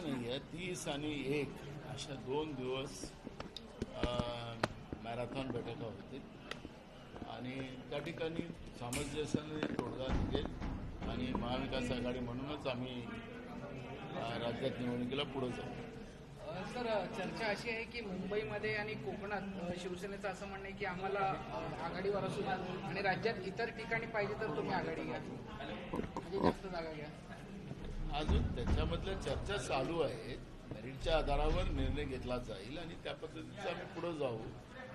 नाही आहे. तीस आणि एक अशा दोन दिवस मॅरेथॉन बैठका होतील. आणि त्या ठिकाणी सामंजस्याने तोडगा निघेल. आणि महाविकास आघाडी म्हणूनच आम्ही राज्यात निवडणुकीला पुढे जाऊ. सर चर्चा अशी आहे की मुंबईमध्ये आणि कोकणात शिवसेनेचं असं म्हणणं आहे की आम्हाला आघाडीवर असून आणि राज्यात इतर ठिकाणी पाहिजे तर तुम्ही आघाडी घ्या. म्हणजे जास्त जागा घ्या. अजून त्याच्यामधल्या चर्चा चालू आहेत. मेरिटच्या आधारावर निर्णय घेतला जाईल आणि त्या पद्धतीचं आम्ही पुढे जाऊ.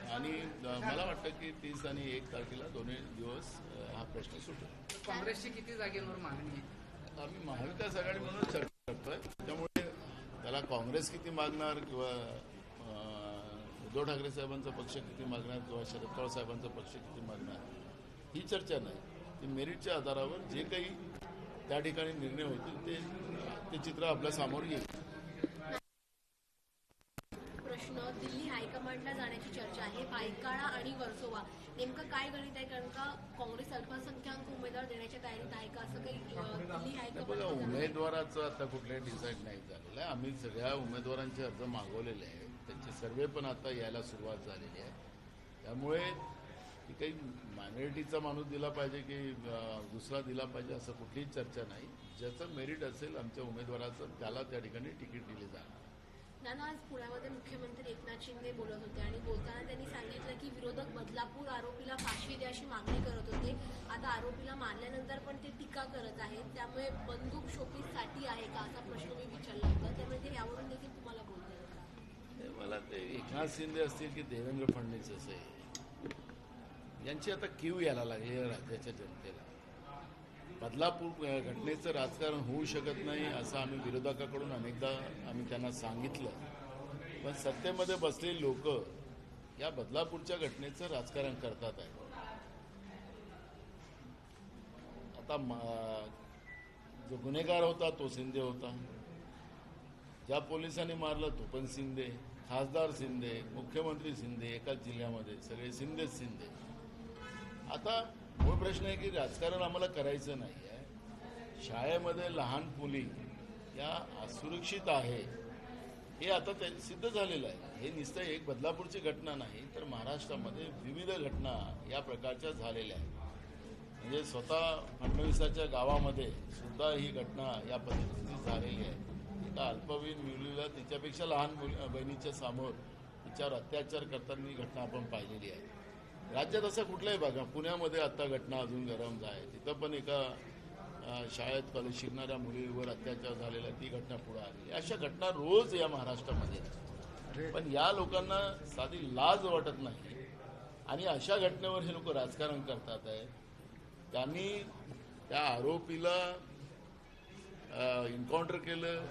आणि मला वाटतं की तीस आणि एक तारखेला दोन्ही दिवस हा प्रश्न सुटेल. काँग्रेसची किती जागेवर मागणी आहे? आम्ही महाविकास आघाडी म्हणून चर्चा करतोय. त्यामुळे त्याला काँग्रेस किती मागणार किंवा अं, उद्धव ठाकरे साहेबांचा पक्ष किती मागणार किंवा शरद पवार साहेबांचा पक्ष किती मागणार ही चर्चा नाही. ती मेरिटच्या आधारावर जे काही त्या ठिकाणी निर्णय होतील ते ते चित्र आपल्यासमोर येईल प्रश्न हायकमांडला जाण्याची चर्चा आहे. पायकाळा आणि वर्सोवा. नेमकं काय गणित आहे? कारण का काँग्रेस अल्पसंख्याक उमेदवार देण्याच्या तयारीत आहे का? असं काही हे बघा हायकमांड उमेदवाराचं आता कुठलंही डिसाईड नाही झालेलं आहे. आम्ही सगळ्या उमेदवारांचे अर्ज मागवलेले आहेत. त्यांचे सर्वे पण आता यायला सुरुवात झालेली आहे. त्यामुळे की काही मायनॉरिटीचा माणूस दिला पाहिजे की दुसरा दिला पाहिजे असं कुठलीच चर्चा नाही. ज्याचं मेरिट असेल आमच्या उमेदवाराचं त्याला त्या ठिकाणी तिकीट दिले जाणार. नाना आज पुण्यामध्ये मुख्यमंत्री एकनाथ शिंदे बोलत होते आणि बोलताना त्यांनी सांगितलं की विरोधक बदलापूर आरोपीला फाशी द्या अशी मागणी करत होते. आता आरोपीला मारल्यानंतर पण ते टीका करत आहेत. त्यामुळे बंदूक शोपीससाठी आहे का असा प्रश्न मी विचारला होता. त्यामुळे ते यावरून देखील तुम्हाला बोलते मला ते एकनाथ शिंदे असतील की देवेंद्र फडणवीस असे यांची आता क्यू यायला लागली राज्याच्या जनतेला. बदलापूर घटनेचं राजकारण होऊ शकत नाही असं आम्ही विरोधकाकडून अनेकदा आम्ही त्यांना सांगितलं. पण सत्तेमध्ये बसलेली लोक या बदलापूरच्या घटनेचं राजकारण करतात आहे आता जो गुन्हेगार होता तो शिंदे होता. ज्या पोलिसांनी मारलं तो पण शिंदे. खासदार शिंदे मुख्यमंत्री शिंदे एकाच जिल्ह्यामध्ये सगळे शिंदेच शिंदे. आता मूळ प्रश्न आहे की राजकारण आम्हाला करायचं नाही आहे शाळेमध्ये लहान मुली या असुरक्षित आहे हे आता ते सिद्ध झालेलं आहे. हे नुसतं एक बदलापूरची घटना नाही तर महाराष्ट्रामध्ये विविध घटना या प्रकारच्या झालेल्या आहेत. म्हणजे स्वतः फडणवीसाच्या गावामध्ये सुद्धा ही घटना या पद्धतीची झालेली आहे. एका अल्पवयीन मुलीला तिच्यापेक्षा लहान मुली बहिणीच्या समोर तिच्यावर अत्याचार करताना ही घटना आपण पाहिलेली आहे. राज्यात असं कुठलाही बघा पुण्यामध्ये आता घटना अजून गरम आहे. तिथं पण एका शाळेत कॉलेज शिकणाऱ्या मुलीवर अत्याचार झालेला ती घटना पुढे आली. अशा घटना रोज या महाराष्ट्रामध्ये. पण या लोकांना साधी लाज वाटत नाही. आणि अशा घटनेवर हे लोक राजकारण करतात आहे. त्यांनी त्या आरोपीला इन्काउंटर केलं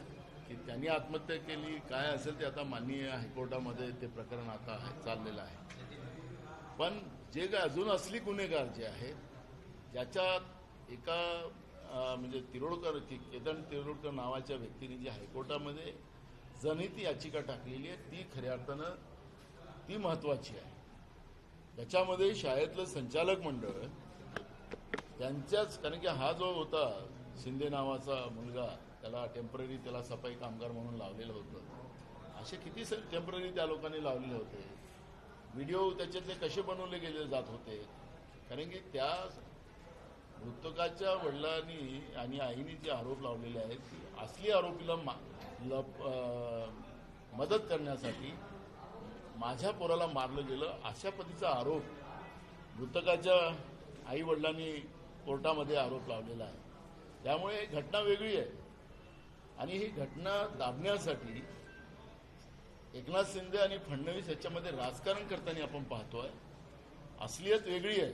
की त्यांनी आत्महत्या केली. काय असेल ते आता माननीय हायकोर्टामध्ये ते प्रकरण आता चाललेलं आहे. पण जे काय अजून असली गुन्हेगार जे आहेत ज्याच्यात एका म्हणजे तिरोडकर केतन तिरोडकर नावाच्या व्यक्तीने जी हायकोर्टामध्ये जनहित याचिका टाकलेली आहे ती खऱ्या अर्थानं ती महत्वाची आहे. त्याच्यामध्ये शाळेतलं संचालक मंडळ त्यांच्याच कारण की हा जो होता शिंदे नावाचा मुलगा त्याला टेंपररी त्याला सफाई कामगार म्हणून लावलेलं होतं. असे किती टेंपररी त्या लोकांनी लावलेले होते. व्हिडिओ त्याच्यातले कसे बनवले गेले जात होते? कारण की त्या मृतकाच्या वडिलांनी आणि आईने जे आरोप लावलेले आहेत की असली आरोपीला मा लप मदत करण्यासाठी माझ्या पोराला मारलं गेलं अशा पद्धतीचा आरोप मृतकाच्या आई वडिलांनी कोर्टामध्ये आरोप लावलेला आहे. त्यामुळे घटना वेगळी आहे. आणि ही घटना दाबण्यासाठी एकनाथ शिंदे आणि फडणवीस याच्यामध्ये राजकारण करताना आपण पाहतोय असलियत वेगळी आहे.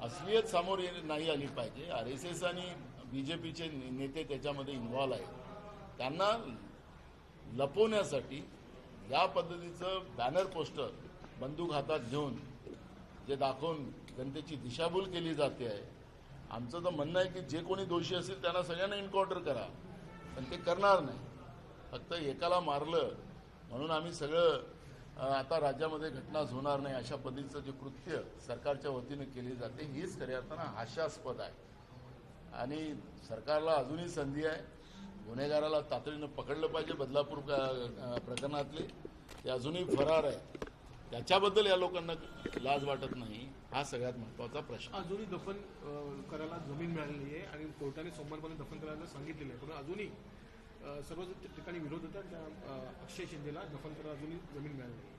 असलियत समोर ये- नाही आली पाहिजे. आर एस एस आणि बीजेपीचे नेते त्याच्यामध्ये इन्व्हॉल्व आहेत. त्यांना लपवण्यासाठी या पद्धतीचं बॅनर पोस्टर बंदूक हातात घेऊन जे दाखवून जनतेची दिशाभूल केली जाते आहे आमचं तर म्हणणं आहे की जे कोणी दोषी असेल त्यांना सगळ्यांना एन्काउंटर करा. पण ते करणार नाही. फक्त एकाला मारलं म्हणून आम्ही सगळं आता राज्यामध्ये घटनाच होणार नाही अशा पद्धतीचं जे कृत्य सरकारच्या वतीनं केली जाते हीच खऱ्या अर्थानं हास्यास्पद आहे. आणि सरकारला अजूनही संधी आहे. गुन्हेगाराला तातडीनं पकडलं पाहिजे बदलापूर प्रकरणातले. ते अजूनही फरार आहे. त्याच्याबद्दल या लोकांना लाज वाटत नाही हा सगळ्यात महत्त्वाचा प्रश्न अजूनही दफन करायला जमीन मिळालेली आहे आणि कोर्टाने सोमवारपर्यंत दफन करायला सांगितलेलं आहे. पण अजूनही अ, सर्व ठिकाणी विरोध होता त्या अक्षय शिंदेला दफन करायला अजूनही जमीन मिळाली?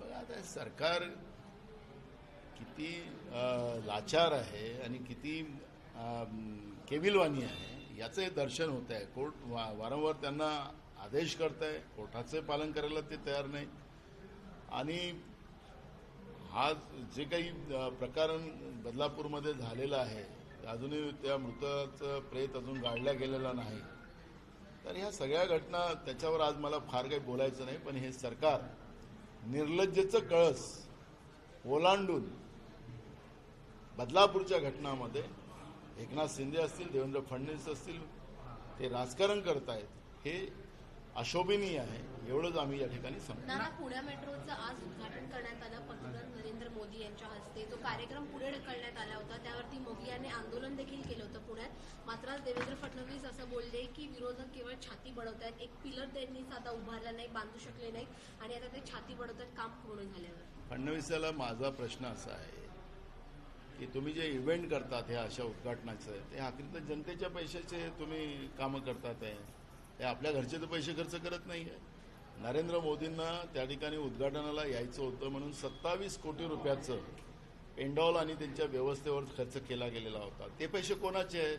बघा आता सरकार किती लाचार आहे आणि किती केविलवाणी आहे याचं हे दर्शन होत आहे कोर्ट वा- वारंवार त्यांना आदेश करत आहे कोर्टाचे पालन करायला ते तयार नाही. आणि हा जे काही प्रकरण बदलापूरमध्ये झालेला आहे अजूनही त्या मृताचं प्रेत अजून गाडल्या गेलेला नाही. तर ह्या सगळ्या घटना त्याच्यावर आज मला फार काही बोलायचं नाही पण हे सरकार निर्लज्जेचं कळस ओलांडून बदलापूरच्या घटनामध्ये एकनाथ शिंदे असतील देवेंद्र फडणवीस असतील ते राजकारण करतायत हे अशोभनीय आहे. एवढंच आम्ही या ठिकाणी नाना पुण्या मेट्रोचं आज उद्घाटन करण्यात आलं. पंतप्रधान नरेंद्र मोदी यांच्या हस्ते. तो कार्यक्रम पुढे ढकलण्यात आला होता. त्यावरती मोदी यांनी आंदोलन देखील केलं होतं पुण्यात. मात्र आज देवेंद्र फडणवीस असं बोलले की विरोधक केवळ छाती बडवतायत. एक पिलर त्यांनी आता उभारला नाही बांधू शकले नाही. आणि आता ते छाती बडवतात. काम पूर्ण झाल्यावर? फडणवीसाला माझा प्रश्न असा आहे की तुम्ही जे इव्हेंट करतात ह्या अशा उद्घाटनाचं ते आखरी तर जनतेच्या पैशाचे तुम्ही कामं करतात आहे ते आपल्या घरचे तर पैसे खर्च करत नाही आहे नरेंद्र मोदींना त्या ठिकाणी उद्घाटनाला यायचं होतं म्हणून सत्तावीस कोटी रुपयाचं पेंडॉल आणि त्यांच्या व्यवस्थेवर खर्च केला गेलेला होता. ते पैसे कोणाचे आहेत?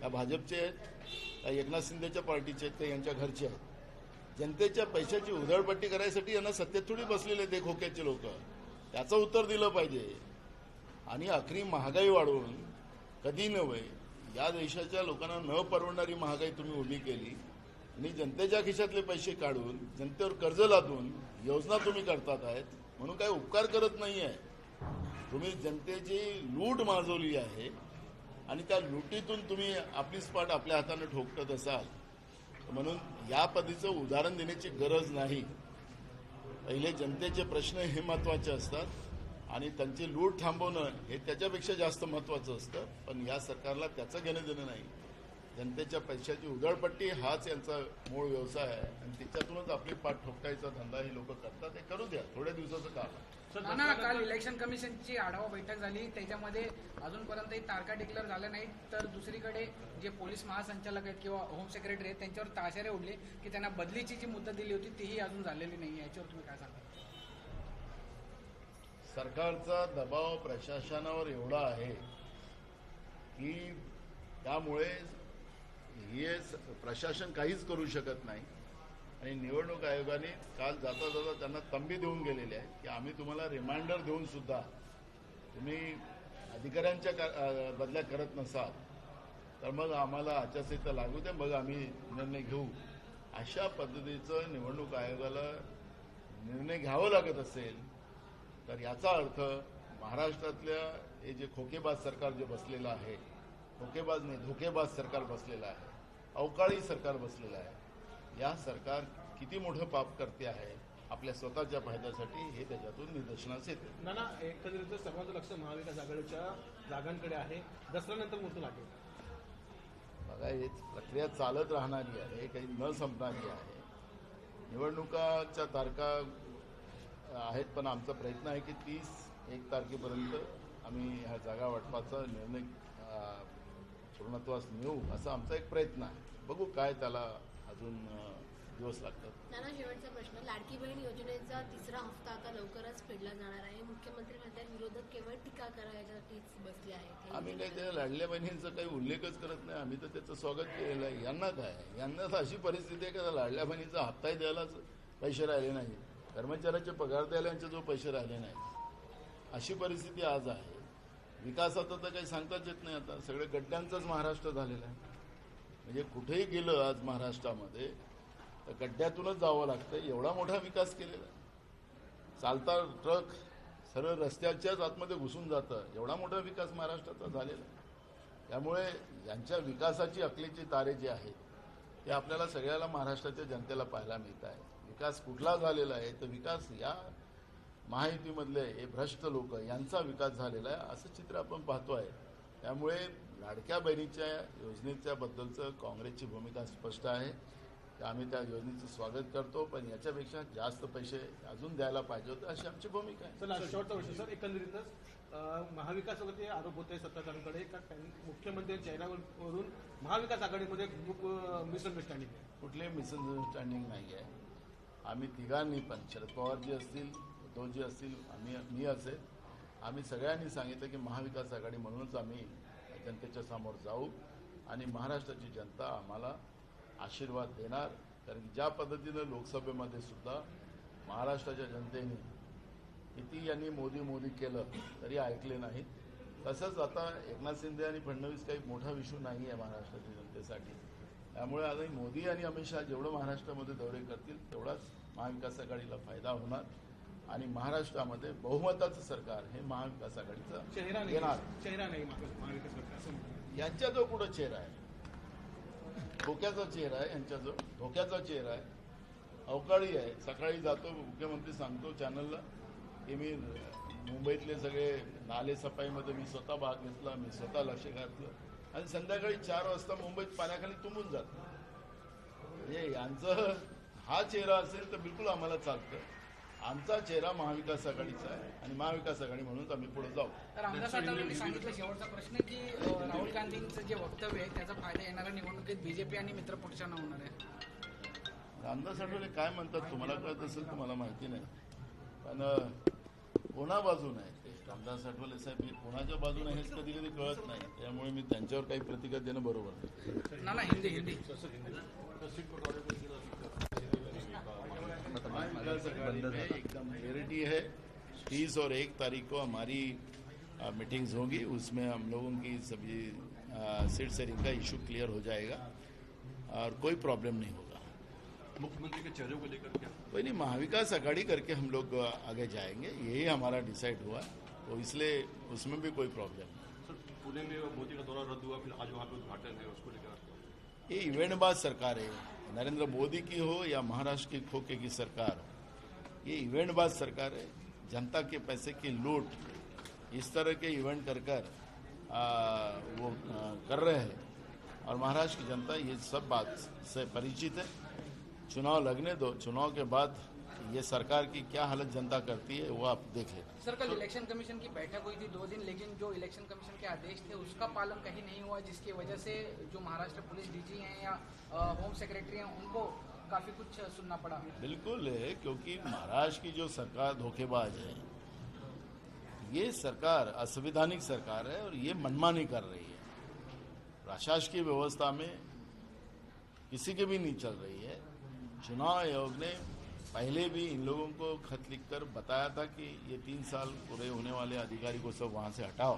त्या भाजपचे आहेत? त्या एकनाथ शिंदेच्या पार्टीचे आहेत? ते यांच्या घरचे आहेत? जनतेच्या पैशाची उधळपट्टी करायसाठी यांना सत्तेत थोडी बसलेले ते खोक्याचे लोक. त्याचं उत्तर दिलं पाहिजे. आणि अखरी महागाई वाढवून कधी नव्हे या देशाच्या लोकांना न परवडणारी महागाई तुम्ही उभी केली. आणि जनतेच्या खिशातले पैसे काढून जनतेवर कर्ज लादून योजना तुम्ही करतात आहेत म्हणून काही उपकार करत नाही आहे तुम्ही जनतेची लूट माजवली आहे आणि त्या लुटीतून तुम्ही आपली स्पाट आपल्या हाताने ठोकत असाल. म्हणून या पद्धतीचं उदाहरण देण्याची गरज नाही. पहिले जनतेचे प्रश्न हे महत्त्वाचे असतात आणि त्यांची लूट थांबवणं हे त्याच्यापेक्षा जास्त महत्वाचं असतं पण या सरकारला त्याचं घेणं देणं नाही. जनतेच्या पैशाची उधळपट्टी हाच यांचा मूळ व्यवसाय आहे. आणि त्याच्यातूनच आपली पाठ ठोकायचा धंदा हे लोक करतात. हे करू द्या. थोड्या दिवसाचं काम नाना काल इलेक्शन कमिशनची आढावा बैठक झाली. त्याच्यामध्ये अजूनपर्यंत तारखा डिक्लेअर झाल्या नाहीत. तर दुसरीकडे जे पोलीस महासंचालक आहेत किंवा होम सेक्रेटरी आहेत त्यांच्यावर ताशेरे उडले की त्यांना बदलीची जी मुदत दिली होती तीही अजून झालेली नाही याच्यावर तुम्ही काय सांगा सरकारचा दबाव प्रशासनावर एवढा आहे की त्यामुळे हे प्रशासन काहीच करू शकत नाही. आणि निवडणूक आयोगाने काल जाता जाता त्यांना तंबी देऊन गेलेली आहे की आम्ही तुम्हाला रिमाइंडर देऊन सुद्धा तुम्ही अधिकाऱ्यांच्या का- बदल्या करत नसाल तर मग आम्हाला आचारसंहिता लागू द्या मग आम्ही निर्णय घेऊ. अशा पद्धतीचं निवडणूक आयोगाला निर्णय घ्यावं लागत असेल तर याचा अर्थ महाराष्ट्रातल्या हे जे खोकेबाज सरकार जे बसलेलं आहे खोकेबाज नाही धोकेबाज सरकार बसलेलं आहे अवकाळी सरकार बसलेलं आहे. या सरकार किती मोठं पाप करते आहे आपल्या स्वतःच्या फायद्यासाठी हे त्याच्यातून निदर्शनास येते. नाना एकंदरीत सर्वांचं लक्ष महाविकास आघाडीच्या जागांकडे आहे. दसऱ्यानंतर मोठं लागेल. बघा हे प्रक्रिया चालत राहणारी आहे काही न संपणारी आहे. निवडणुकाच्या तारखा आहेत पण आमचा प्रयत्न आहे की तीस एक तारखेपर्यंत आम्ही ह्या जागा वाटपाचा निर्णय पूर्णत्वास नेऊ असा आमचा एक प्रयत्न आहे. बघू काय त्याला अजून दिवस लागतात. नाना शेवटचा प्रश्न. लाडकी बहीण योजनेचा तिसरा हप्ता आता लवकरच फेडला जाणार आहे. मुख्यमंत्री म्हणतात विरोधक केवळ टीका करायसाठीच बसले आहेत. आम्ही काही त्या लाडल्या बहिणींचा काही उल्लेखच करत नाही. आम्ही तर त्याचं स्वागत केलेलं आहे. यांना काय? यांना तर अशी परिस्थिती आहे की लाडल्या बहिणीचा हप्ताही द्यायलाच पैसे राहिले नाही कर्मचाऱ्याचे पगार द्यायला यांचे जो पैसे राहिले नाही अशी परिस्थिती आज आहे. विकासाचं तर काही सांगताच येत नाही आता. सगळे गड्ड्यांचाच महाराष्ट्र झालेला आहे. म्हणजे कुठेही गेलं आज महाराष्ट्रामध्ये तर गड्ड्यातूनच जावं लागतं एवढा मोठा विकास केलेला चालता ट्रक सरळ रस्त्याच्याच आतमध्ये घुसून जातं. एवढा मोठा विकास महाराष्ट्राचा झालेला आहे. त्यामुळे यांच्या विकासाची अकलेची तारे जे आहेत ते आपल्याला सगळ्याला महाराष्ट्राच्या जनतेला पाहायला मिळत आहे विकास कुठला झालेला आहे? तर विकास या महायुतीमधले हे भ्रष्ट लोक यांचा विकास झालेला आहे असं चित्र आपण पाहतो आहे त्यामुळे लाडक्या बहिणीच्या योजनेच्या बद्दलचं काँग्रेसची भूमिका स्पष्ट आहे. तर आम्ही त्या योजनेचं स्वागत करतो पण याच्यापेक्षा जास्त पैसे अजून द्यायला पाहिजे होते अशी आमची भूमिका आहे. सर शेवटचा विषय सर एकंदरीतच महाविकासावरती आरोप होत आहे सत्ताधाऱ्यांकडे का त्यांनी मुख्यमंत्र्यांच्या चेहऱ्यावरून महाविकास आघाडीमध्ये खूप मिसअंडरस्टँडिंग आहे. कुठलेही मिसअंडरस्टँडिंग नाही आहे. आम्ही तिघांनी पण शरद पवारजी असतील उद्धवजी असतील आम्ही मी असेल आम्ही सगळ्यांनी सांगितलं की महाविकास आघाडी म्हणूनच आम्ही जनतेच्या समोर जाऊ आणि महाराष्ट्राची जनता आम्हाला आशीर्वाद देणार. कारण की ज्या पद्धतीनं लोकसभेमध्ये सुद्धा महाराष्ट्राच्या जनतेने किती यांनी मोदी मोदी केलं तरी ऐकले नाहीत. तसंच आता एकनाथ शिंदे आणि फडणवीस काही मोठा विषय नाही आहे महाराष्ट्राच्या जनतेसाठी. त्यामुळे आता मोदी आणि अमित शहा जेवढं महाराष्ट्रामध्ये दौरे करतील तेवढाच महाविकास आघाडीला फायदा होणार. आणि महाराष्ट्रामध्ये बहुमताचं सरकार हे महाविकास आघाडीचं येणार. चेहरा नाही. यांच्या जो कुठं चेहरा आहे? धोक्याचा चेहरा आहे यांच्या जो धोक्याचा चेहरा आहे. अवकाळी आहे. सकाळी जातो मुख्यमंत्री सांगतो चॅनलला की मी मुंबईतले सगळे नाले सफाईमध्ये मी स्वतः भाग घेतला मी स्वतः लक्ष घातलं. आणि संध्याकाळी चार वाजता मुंबईत पाण्याखाली तुंबून जातं. म्हणजे यांचं हा चेहरा असेल तर बिलकुल आम्हाला चालतं. आमचा चेहरा महाविकास आघाडीचा आहे आणि महाविकास आघाडी म्हणून आम्ही पुढे जाऊ. रामदास आठवलेंनी सांगितलं शेवटचा प्रश्न की राहुल गांधींचं जे वक्तव्य आहे त्याचा फायदा येणाऱ्या निवडणुकीत बीजेपी आणि मित्रपक्षांना होणार आहे. रामदास आठवले काय म्हणतात तुम्हाला कळत असेल तर मला माहिती नाही. पण कोणा बाजूने आहे ते? रामदास आठवले साहेब हे कोणाच्या बाजूने हेच कधी कधी कळत नाही. त्यामुळे मी त्यांच्यावर काही प्रतिक्रिया देणं बरोबर नाही. ना ना हिंदी हिंदी. एकदम क्लियरिटी है। तीस और एक तारीख को हमारी मीटिंग्स होंगी उसमें हम लोगों की सभी सीट शेयरिंग का इशू क्लियर हो जाएगा और कोई प्रॉब्लम नहीं होगा। मुख्यमंत्री के चेहरे को लेकर क्या? कोई नहीं महाविकास आघाड़ी करके हम लोग आगे जाएँगे। यही हमारा डिसाइड हुआ तो इसलिए उसमें भी कोई प्रॉब्लम नहीं। सर पुणे में मोदी का दौरा रद्द हुआ फिर आज वहाँ पे उद्घाटन है उसको लेकर ये इवेंटबाज सरकार है। नरेंद्र मोदी की हो या महाराष्ट्र की खोके की सरकार हो ये इवेंटबाज सरकार है। जनता के पैसे की लूट इस तरह के इवेंट कर कर आ, वो आ, कर रहे हैं। और महाराष्ट्र की जनता ये सब बात से परिचित है। चुनाव लगने दो। चुनाव के बाद ये सरकार की क्या हालत जनता करती है वो आप देख। लेना सर कल इलेक्शन कमीशन की बैठक हुई थी दो दिन लेकिन जो इलेक्शन कमीशन के आदेश थे उसका पालन कहीं नहीं हुआ जिसकी वजह से जो महाराष्ट्र पुलिस डीजी हैं या होम सेक्रेटरी हैं उनको काफ़ी कुछ सुनना पड़ा। बिल्कुल है क्योंकि महाराष्ट्र की जो सरकार धोखेबाज है ये सरकार असंवैधानिक सरकार है और ये मनमानी कर रही है। प्रशासकीय व्यवस्था में किसी के भी नहीं चल रही है। चुनाव आयोग ने पहले भी इन लोगों को खत लिखकर बताया था कि ये तीन साल पूरे होने वाले अधिकारी को सब वहाँ से हटाओ।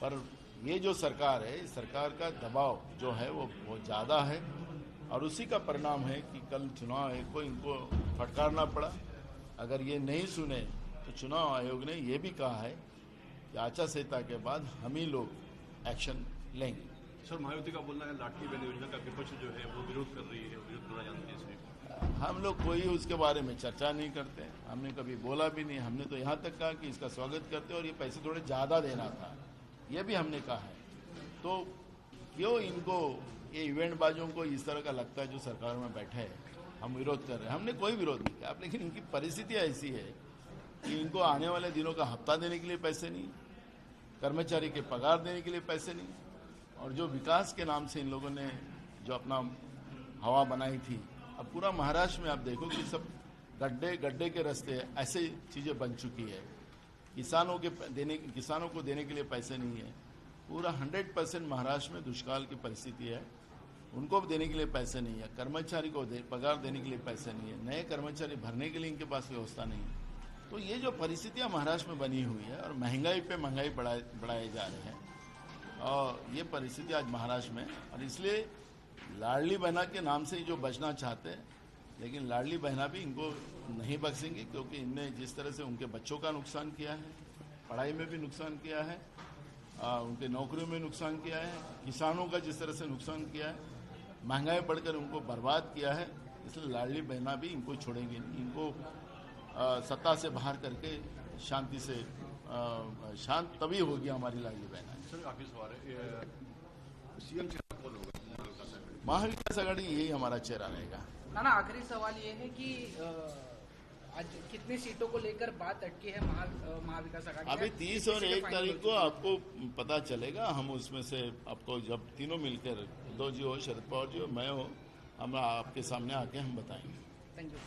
पर ये जो सरकार है, इस सरकार का दबाव जो है वो बहुत ज़्यादा है और उसी का परिणाम है कि कल चुनाव आयोग को इनको फटकारना पड़ा। अगर ये नहीं सुने तो चुनाव आयोग ने ये भी कहा है कि आचार संहिता के बाद हम ही लोग एक्शन लेंगे। सर मायावती का बोलना है बहन योजना का विपक्ष जो है, वो विरोध कर रही है, विरोध करना है हम लोग कोई उसके बारे में चर्चा नहीं करते। हमने कभी बोला भी नहीं। हमने तो यहाँ तक कहा कि इसका स्वागत करते और ये पैसे थोड़े ज़्यादा देना था। ये भी हमने कहा है। तो क्यों इनको, ये इवेंट बाजों को इस तरह का लगता है जो सरकार में बैठे हैं? हम विरोध कर रहे हैं। हमने कोई विरोध नहीं किया। लेकिन इनकी परिस्थिति ऐसी है कि इनको आने वाले दिनों का हफ़्ता देने के लिए पैसे नहीं, कर्मचारी के पगार देने के लिए पैसे नहीं। और जो विकास के नाम से इन लोगों ने जो अपना हवा बनाई थी अब पूरा महाराष्ट्र में आप देखो कि सब गड्ढे गड्ढे के रास्ते ऐसे चीज़ें बन चुकी है। किसानों के देने किसानों को देने के लिए पैसे नहीं है। पूरा हंड्रेड परसेंट महाराष्ट्र में दुष्काल की परिस्थिति है। उनको देने के लिए पैसे नहीं है। कर्मचारी को दे, पगार देने के लिए पैसे नहीं है। नए कर्मचारी भरने के लिए इनके पास व्यवस्था नहीं है। तो ये जो परिस्थितियाँ महाराष्ट्र में बनी हुई है और महँगाई पे महँगाई बढ़ाए बढ़ाए जा रहे हैं और ये परिस्थिति आज महाराष्ट्र में। और इसलिए लाडली बहना के नाम से जो बचना चाहते हैं लेकिन लाडली बहना भी इनको नहीं बख्शेंगे क्योंकि इनने जिस तरह से उनके बच्चों का नुकसान किया है पढ़ाई में भी नुकसान किया है आ, उनके नौकरियों में नुकसान किया है किसानों का जिस तरह से नुकसान किया है महँगाई बढ़कर उनको बर्बाद किया है इसलिए लाडली बहना भी इनको छोड़ेंगे नहीं। इनको आ, सत्ता से बाहर करके शांति से शांत तभी होगी हमारी लाडली बहना। सर आखिरी सीएम चेहरा कौन महाविकास आघाड़ी यही हमारा चेहरा रहेगा। ना ना आखिरी सवाल ये है कि आज कितनी सीटों को लेकर बात अटकी है महाविकास आघाड़ी अभी तीस और एक तारीख को आपको पता चलेगा हम उसमें से आपको जब तीनों मिलकर उद्धव जी हो शरद पवार जी हो मैं हो हम आपके सामने आके हम बताएँगे। Thank you